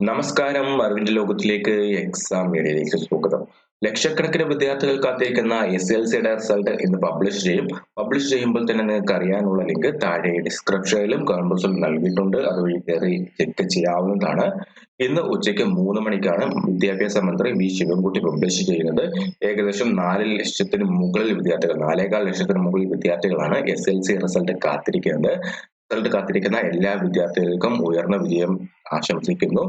നമസ്കാരം അറിവിന്റെ ലോകത്തിലേക്ക് എക്സാം മീഡിയയിലേക്ക് സ്വാഗതം. ലക്ഷക്കണക്കിന് വിദ്യാർത്ഥികൾ കാത്തിരിക്കുന്ന എസ് എൽ സിയുടെ റിസൾട്ട് ഇന്ന് പബ്ലിഷ് ചെയ്യും. പബ്ലിഷ് ചെയ്യുമ്പോൾ തന്നെ നിങ്ങൾക്ക് അറിയാനുള്ള ലിങ്ക് താഴെ ഡിസ്ക്രിപ്ഷനിലും കമന്റ്സിലും നൽകിയിട്ടുണ്ട്. അതുവഴി കയറി ചെക്ക് ചെയ്യാവുന്നതാണ്. ഇന്ന് ഉച്ചയ്ക്ക് മൂന്ന് മണിക്കാണ് വിദ്യാഭ്യാസ മന്ത്രി വി. ശിവൻകുട്ടി പബ്ലിഷ് ചെയ്യുന്നത്. ഏകദേശം നാല് ലക്ഷത്തിന് മുകളിൽ വിദ്യാർത്ഥികൾ നാലേകാൽ ലക്ഷത്തിന് മുകളിൽ വിദ്യാർത്ഥികളാണ് എസ് എൽ സി റിസൾട്ട് കാത്തിരിക്കുന്നത്. റിസൾട്ട് കാത്തിരിക്കുന്ന എല്ലാ വിദ്യാർത്ഥികൾക്കും ഉയർന്ന വിജയം ആശംസിക്കുന്നു.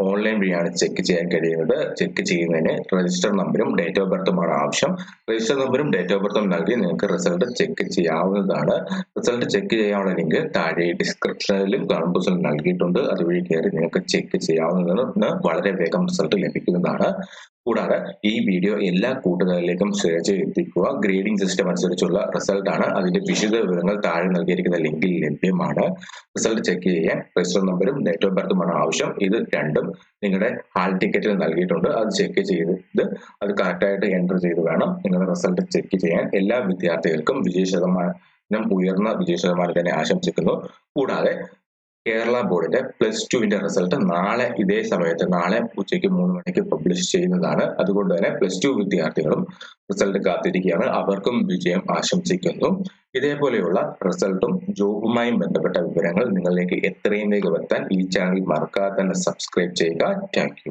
ഓൺലൈൻ വഴിയാണ് ചെക്ക് ചെയ്യാൻ കഴിയുന്നത്. ചെക്ക് ചെയ്യുന്നതിന് രജിസ്റ്റർ നമ്പറും ഡേറ്റ് ഓഫ് ബർത്തുമാണ് ആവശ്യം. രജിസ്റ്റർ നമ്പറും ഡേറ്റ് ഓഫ് ബർത്തും നൽകി നിങ്ങൾക്ക് റിസൾട്ട് ചെക്ക് ചെയ്യാവുന്നതാണ്. റിസൾട്ട് ചെക്ക് ചെയ്യാനുള്ള ലിങ്ക് താഴെ ഡിസ്ക്രിപ്ഷനിലും കമന്റ്സിലും നൽകിയിട്ടുണ്ട്. അതുവഴി കയറി നിങ്ങൾക്ക് ചെക്ക് ചെയ്യാവുന്നതാണ്. വളരെ വേഗം റിസൾട്ട് ലഭിക്കുന്നതാണ്. കൂടാതെ ഈ വീഡിയോ എല്ലാ കൂട്ടുകാരിലേക്കും ഷെയർ ചെയ്തെത്തിക്കുക ഗ്രേഡിംഗ് സിസ്റ്റം അനുസരിച്ചുള്ള റിസൾട്ടാണ് അതിന്റെ വിശദ വിവരങ്ങൾ താഴെ നൽകിയിരിക്കുന്ന ലിങ്കിൽ ലഭ്യമാണ്. റിസൾട്ട് ചെക്ക് ചെയ്യാൻ രജിസ്റ്റർ നമ്പറും ഡേറ്റ് ഓഫ് ബർത്തുമാണ് ആവശ്യം. ഇത് രണ്ടും നിങ്ങളുടെ ഹാൾ ടിക്കറ്റിൽ നൽകിയിട്ടുണ്ട്. അത് ചെക്ക് ചെയ്ത് അത് കറക്റ്റായിട്ട് എന്റർ ചെയ്ത് വേണം. നിങ്ങളുടെ റിസൾട്ട് ചെക്ക് ചെയ്യാൻ. എല്ലാ വിദ്യാർത്ഥികൾക്കും വിജയ ശതമാനം ഉയർന്ന വിജയ ശതമാനം തന്നെ ആശംസിക്കുന്നു. കൂടാതെ കേരള ബോർഡിന്റെ പ്ലസ് ടുവിന്റെ റിസൾട്ട് നാളെ ഇതേ സമയത്ത് നാളെ ഉച്ചയ്ക്ക് മൂന്ന് മണിക്ക് പബ്ലിഷ് ചെയ്യുന്നതാണ്. അതുകൊണ്ട് തന്നെ പ്ലസ് ടു വിദ്യാർത്ഥികളും റിസൾട്ട് കാത്തിരിക്കുകയാണ്. അവർക്കും വിജയം ആശംസിക്കുന്നു. ഇതേപോലെയുള്ള റിസൾട്ടും ജോബുമായും ബന്ധപ്പെട്ട വിവരങ്ങൾ നിങ്ങളിലേക്ക് എത്രയും വേഗം എത്താൻ ഈ ചാനൽ മറക്കാതെ തന്നെ സബ്സ്ക്രൈബ് ചെയ്യുക. താങ്ക്